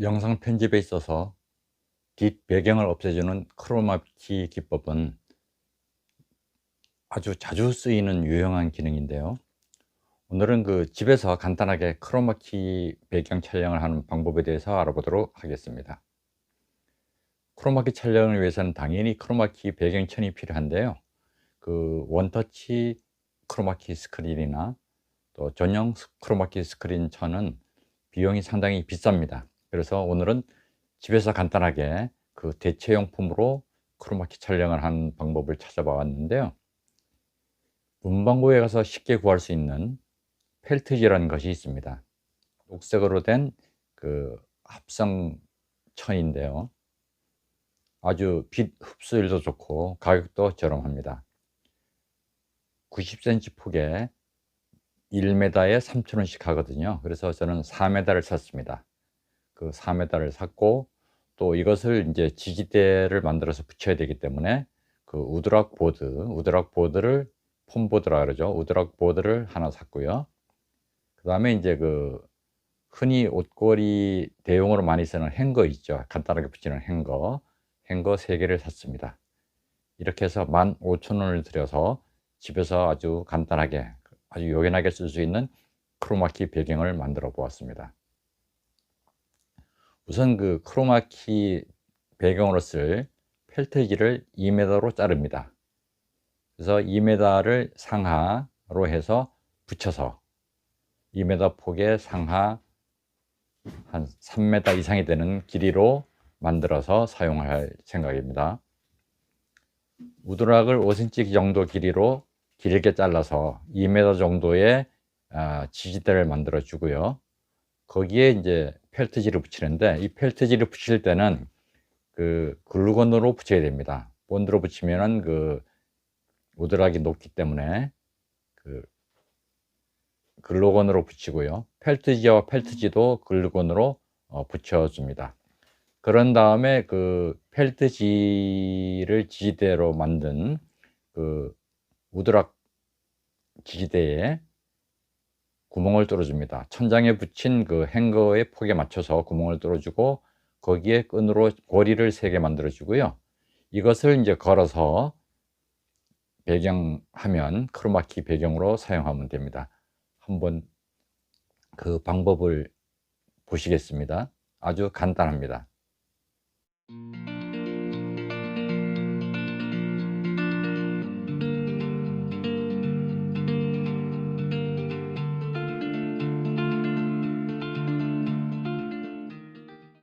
영상 편집에 있어서 뒷 배경을 없애주는 크로마키 기법은 아주 자주 쓰이는 유용한 기능인데요. 오늘은 그 집에서 간단하게 크로마키 배경 촬영을 하는 방법에 대해서 알아보도록 하겠습니다. 크로마키 촬영을 위해서는 당연히 크로마키 배경천이 필요한데요. 그 원터치 크로마키 스크린이나 또 전용 크로마키 스크린 천은 비용이 상당히 비쌉니다. 그래서 오늘은 집에서 간단하게 그 대체용품으로 크로마키 촬영을 하는 방법을 찾아봐 왔는데요. 문방구에 가서 쉽게 구할 수 있는 펠트지라는 것이 있습니다. 녹색으로 된 그 합성 천인데요. 아주 빛 흡수율도 좋고 가격도 저렴합니다. 90cm 폭에 1m에 3,000원씩 하거든요. 그래서 저는 4m를 샀습니다. 그 4m를 샀고 또 이것을 이제 지지대를 만들어서 붙여야 되기 때문에 그 우드락 보드, 우드락 보드를 폼보드라 그러죠. 우드락 보드를 하나 샀고요. 그 다음에 이제 그 흔히 옷걸이 대용으로 많이 쓰는 행거 있죠. 간단하게 붙이는 행거. 행거 3개를 샀습니다. 이렇게 해서 15,000원을 들여서 집에서 아주 간단하게 아주 요긴하게 쓸 수 있는 크로마키 배경을 만들어 보았습니다. 우선 그 크로마키 배경으로 쓸 펠트지를 2m로 자릅니다. 그래서 2m를 상하로 해서 붙여서 2m 폭의 상하 한 3m 이상이 되는 길이로 만들어서 사용할 생각입니다. 우드락을 5cm 정도 길이로 길게 잘라서 2m 정도의 아, 지지대를 만들어 주고요. 거기에 이제 펠트지를 붙이는데 이 펠트지를 붙일 때는 그 글루건으로 붙여야 됩니다. 본드로 붙이면은 그 우드락이 녹기 때문에 그 글루건으로 붙이고요. 펠트지와 펠트지도 글루건으로 어, 붙여줍니다. 그런 다음에 그 펠트지를 지지대로 만든 그 우드락 지지대에 구멍을 뚫어줍니다. 천장에 붙인 그 행거의 폭에 맞춰서 구멍을 뚫어주고 거기에 끈으로 고리를 3개 만들어주고요. 이것을 이제 걸어서 배경하면 크로마키 배경으로 사용하면 됩니다. 한번 그 방법을 보시겠습니다. 아주 간단합니다.